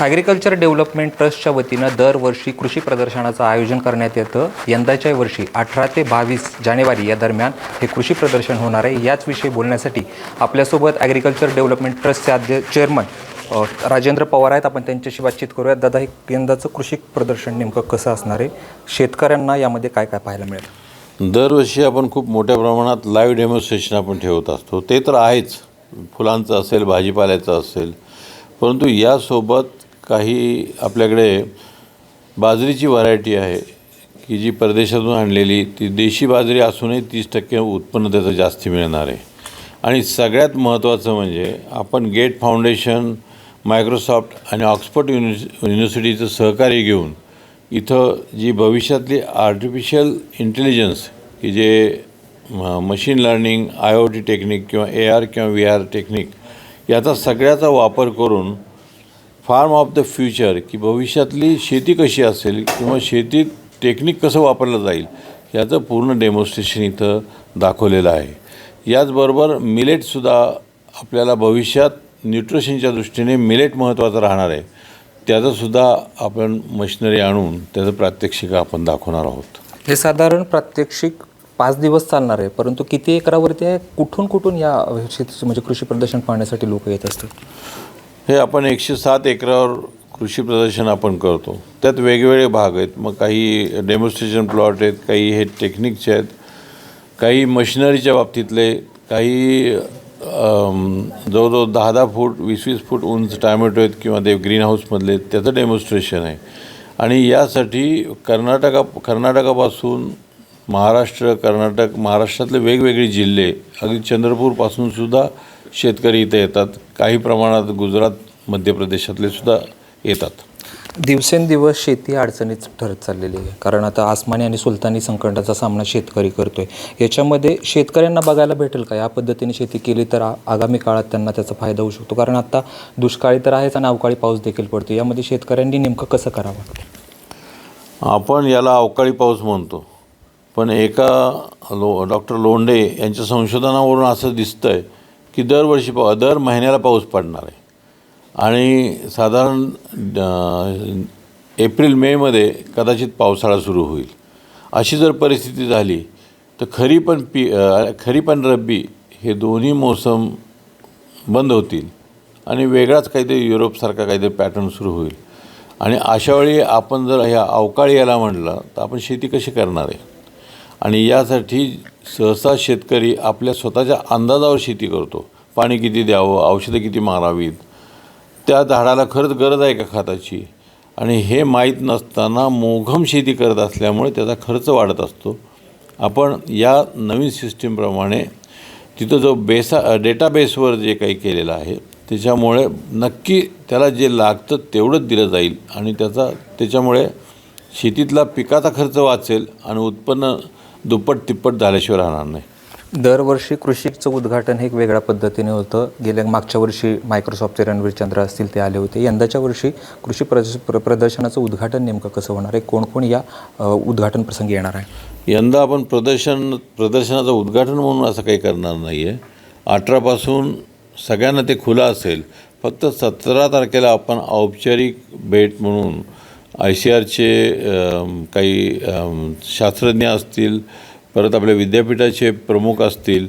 Agriculture development ट्रस्टच्या वतीनं दरवर्षी कृषी प्रदर्शनाचं आयोजन करण्यात येतं. यंदाच्या वर्षी अठरा ते बावीस जानेवारी या दरम्यान हे कृषी प्रदर्शन होणार आहे. याचविषयी बोलण्यासाठी आपल्यासोबत ॲग्रिकल्चर डेव्हलपमेंट ट्रस्टचे आद्य चेअरमन राजेंद्र पवार आहेत. आपण त्यांच्याशी बातचीत करूयात. दादा हे यंदाचं कृषी प्रदर्शन नेमकं कसं असणार आहे? शेतकऱ्यांना यामध्ये काय काय पाहायला मिळेल? दरवर्षी आपण खूप मोठ्या प्रमाणात लाईव्ह डेमॉन्स्ट्रेशन आपण ठेवत असतो. ते तर आहेच. फुलांचं असेल भाजीपाल्याचं असेल परंतु यासोबत काही आपल्याकडे बाजरीची व्हरायटी आहे की जी परदेशातून आणलेली ती देशी बाजरी असूनही तीस टक्के उत्पन्न त्याचं जास्त मिळणार आहे. आणि सगळ्यात महत्त्वाचं म्हणजे आपण गेट फाउंडेशन मायक्रोसॉफ्ट आणि ऑक्सफर्ड युनिव्हर्सि युनिव्हर्सिटीचं सहकार्य घेऊन इथं जी भविष्यातली आर्टिफिशियल इंटेलिजन्स की जे machine learning I O T technique किंवा ए आर किंवा व्ही आर टेक्निक याचा सगळ्याचा वापर करून फार्म ऑफ द फ्युचर की भविष्यातली शेती कशी असेल किंवा शेतीत टेक्निक कसं वापरलं जाईल याचं पूर्ण डेमॉन्स्ट्रेशन इथं दाखवलेलं आहे. याचबरोबर मिलेटसुद्धा आपल्याला भविष्यात न्यूट्रिशनच्या दृष्टीने मिलेट महत्त्वाचं राहणार आहे. त्याचंसुद्धा आपण मशिनरी आणून त्याचं प्रात्यक्षिक आपण दाखवणार आहोत. हे साधारण प्रात्यक्षिक पाच दिवस चालणार आहे परंतु किती एकरावरती आहे? कुठून कुठून या शेती म्हणजे कृषी प्रदर्शन पाहण्यासाठी लोक येत असतात? हे आपण एकशे सात एकरावर कृषी प्रदर्शन आपण करतो. त्यात वेगवेगळे भाग आहेत. मग काही डेमॉन्स्ट्रेशन प्लॉट आहेत काही हे टेक्निकचे आहेत काही मशिनरीच्या बाबतीतले काही जवळजवळ दहा दहा फूट वीस वीस फूट उंच टॅमॅटो आहेत किंवा ते ग्रीन हाऊसमधले त्याचं डेमॉन्स्ट्रेशन आहे. आणि यासाठी कर्नाटका कर्नाटकापासून महाराष्ट्र कर्नाटक महाराष्ट्रातले वेगवेगळे जिल्हे अगदी चंद्रपूरपासून सुद्धा शेतकरी इथे येतात. काही प्रमाणात गुजरात मध्य प्रदेशातले सुद्धा येतात. दिवसेंदिवस शेती अडचणीत ठरत चाललेली आहे. कारण आता आसमानी आणि सुलतानी संकटाचा सामना शेतकरी करतोय. याच्यामध्ये शेतकऱ्यांना बघायला भेटेल का? या पद्धतीने शेती केली तर आगामी काळात त्यांना त्याचा फायदा होऊ शकतो. कारण आता दुष्काळी तर आहेच आणि अवकाळी पाऊस देखील पडतो यामध्ये शेतकऱ्यांनी नेमकं कसं करावं? आपण याला अवकाळी पाऊस म्हणतो. पण एका लो डॉक्टर लोंढे यांच्या संशोधनावरून असं दिसतं आहे की दरवर्षी पाऊ दर महिन्याला पाऊस पडणार आहे. आणि साधारण एप्रिल मेमध्ये कदाचित पावसाळा सुरू होईल. अशी जर परिस्थिती झाली तर खरीप पण पी खरीप आणि रब्बी हे दोन्ही मोसम बंद होतील आणि वेगळाच काहीतरी युरोपसारखा काहीतरी पॅटर्न सुरू होईल. आणि अशावेळी आपण जर ह्या अवकाळी याला म्हटलं तर आपण शेती कशी करणार आहे? आणि यासाठी सहसा शेतकरी आपल्या स्वतःच्या अंदाजावर शेती करतो. पाणी किती द्यावं औषधं किती मारावीत? त्या झाडाला खरंच गरज आहे का खताची? आणि हे माहीत नसताना मोघम शेती करत असल्यामुळे त्याचा खर्च वाढत असतो. आपण या नवीन सिस्टीमप्रमाणे तिथं जो बेसा डेटाबेसवर जे काही केलेलं आहे त्याच्यामुळे नक्की त्याला जे लागतं तेवढंच दिलं जाईल. आणि त्याचा त्याच्यामुळे शेतीतला पिकाचा खर्च वाचेल आणि उत्पन्न दुप्पट तिप्पट झाल्याशिवाय राहणार नाही. दरवर्षी कृषीचं उद्घाटन हे एक वेगळ्या पद्धतीने होतं. गेल्या मागच्या वर्षी मायक्रोसॉफ्टचे रणवीर चंद्र असतील ते आले होते. यंदाच्या वर्षी कृषी प्रदर्श प्र प्रदर्शनाचं उद्घाटन नेमकं कसं होणार आहे? कोण कोण या उद्घाटन प्रसंगी येणार आहे? यंदा आपण प्रदर्शन प्रदर्शनाचं उद्घाटन म्हणून असं काही करणार नाही आहे अठरापासून सगळ्यांना ते खुलं असेल. फक्त सतरा तारखेला आपण औपचारिक भेट म्हणून आय सी आरचे काही शास्त्रज्ञ असतील परत आपल्या विद्यापीठाचे प्रमुख असतील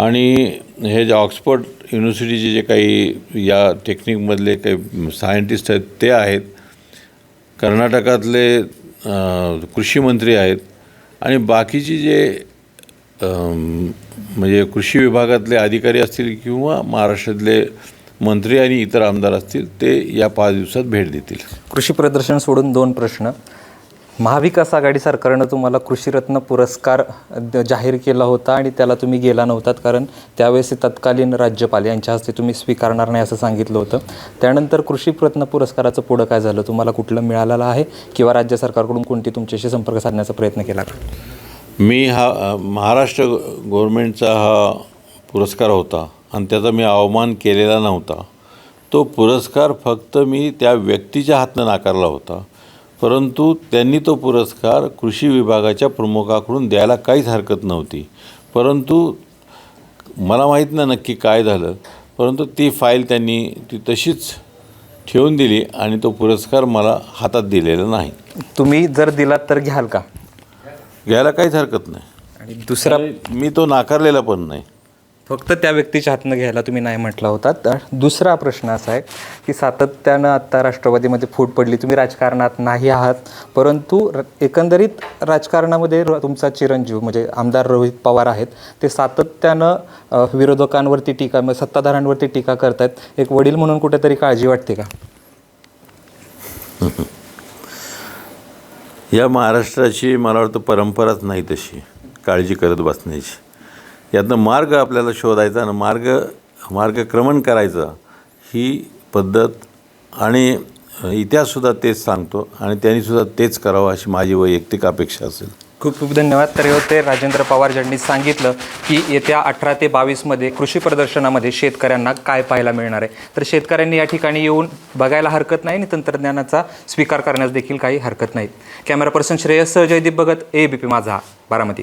आणि हे जे ऑक्सफर्ड युनिव्हर्सिटीचे जे काही या टेक्निकमधले काही सायंटिस्ट आहेत ते आहेत. कर्नाटकातले कृषीमंत्री कृषी मंत्री आहेत. आणि बाकीचे जे म्हणजे कृषी विभागातले अधिकारी असतील किंवा महाराष्ट्रातले मंत्री आणि इतर आमदार असतील ते या पाच दिवसात भेट देतील. कृषी प्रदर्शन सोडून दोन प्रश्न. महाविकास आघाडी सरकारनं तुम्हाला कृषीरत्न पुरस्कार जाहीर केला होता आणि त्याला तुम्ही गेला नव्हतात कारण त्यावेळेस ते तत्कालीन राज्यपाल यांच्या हस्ते तुम्ही स्वीकारणार नाही असं सांगितलं होतं. त्यानंतर कृषीरत्न पुरस्काराचं पुढं काय झालं? तुम्हाला कुठलं मिळालेलं आहे किंवा राज्य सरकारकडून कोणती तुमच्याशी संपर्क साधण्याचा प्रयत्न केला मी हा महाराष्ट्र गव्हर्मेंटचा हा पुरस्कार होता. आणि त्याचा मी अवमान केलेला नव्हता. तो पुरस्कार फक्त मी त्या व्यक्तीच्या हातनं नाकारला होता. परंतु त्यांनी तो पुरस्कार कृषी विभागाच्या प्रमुखाकडून द्यायला काहीच हरकत नव्हती. परंतु मला माहीत नाही नक्की काय झालं. परंतु ती फाईल त्यांनी ती तशीच ठेवून दिली आणि तो पुरस्कार मला हातात दिलेला नाही. तुम्ही जर दिलात तर घ्याल का? घ्यायला काहीच हरकत नाही. आणि दुसरा मी तो नाकारलेला पण नाही. फक्त त्या व्यक्तीच्या हातनं घ्यायला तुम्ही नाही म्हटला होता. तर दुसरा प्रश्न असा आहे की सातत्यानं आत्ता राष्ट्रवादीमध्ये फूट पडली तुम्ही राजकारणात नाही आहात परंतु र- एकंदरीत राजकारणामध्ये र- तुमचा चिरंजीव म्हणजे आमदार रोहित पवार आहेत ते सातत्यानं विरोधकांवरती टीका मग सत्ताधाऱ्यांवरती टीका करतायत. एक वडील म्हणून कुठेतरी काळजी वाटते का? या महाराष्ट्राची मला वाटतं परंपराच नाही तशी काळजी करत बसण्याची. यातनं मार्ग आपल्याला शोधायचा आणि मार्ग मार्गक्रमण करायचं ही पद्धत आणि इतिहाससुद्धा तेच सांगतो आणि त्यांनीसुद्धा तेच करावं अशी माझी वैयक्तिक अपेक्षा असेल. खूप खूप धन्यवाद. तर होते राजेंद्र पवार ज्यांनी सांगितलं की येत्या अठरा ते बावीसमध्ये कृषी प्रदर्शनामध्ये शेतकऱ्यांना काय पाहायला मिळणार आहे. तर शेतकऱ्यांनी या ठिकाणी येऊन बघायला हरकत नाही आणि तंत्रज्ञानाचा स्वीकार करण्यास देखील काही हरकत नाही. Camera person Shreyas Jaydeep Bhagat A B P माझा बारामती.